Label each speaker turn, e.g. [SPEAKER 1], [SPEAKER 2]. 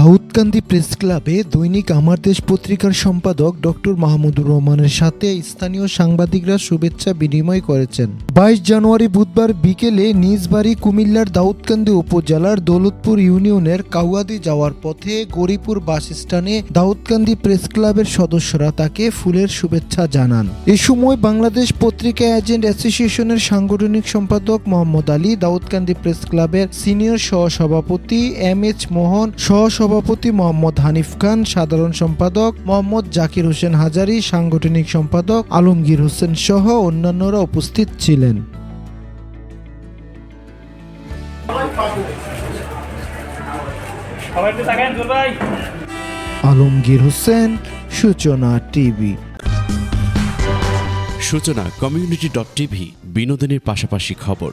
[SPEAKER 1] Daudkandi press ক্লাবে দৈনিক আমার দেশ পত্রিকার সম্পাদক ডক্টর মাহমুদুর রহমানের সাথে স্থানীয় সাংবাদিকরা শুভেচ্ছা বিনিময় করেছেন। বাইশ জানুয়ারি বুধবার বিকেলে নিজ বাড়ি কুমিল্লার দাউদকান্দি উপজেলার দৌলতপুর ইউনিয়নের কাউয়াদি যাওয়ার পথে গরিপুর বাস স্ট্যান্ডে দাউদকান্দি প্রেস ক্লাবের সদস্যরা তাকে ফুলের শুভেচ্ছা জানান। এ সময় বাংলাদেশ পত্রিকা এজেন্ট অ্যাসোসিয়েশনের সাংগঠনিক সম্পাদক মোহাম্মদ আলী, দাউদকান্দি প্রেস ক্লাবের সিনিয়র সহসভাপতি এম এইচ মোহন, সহসভাপতি মোহাম্মদ হানিফ খান সাধারণ সম্পাদক মোহাম্মদ জাকির হোসেন হাজারি সাংগঠনিক সম্পাদক আলমগীর হোসেন সহ অন্যান্যরা উপস্থিত ছিলেন। আলমগীর হোসেন সূচনা টিভি।
[SPEAKER 2] সূচনা কমিউনিটি ডট টিভি বিনোদনের পাশাপাশি খবর।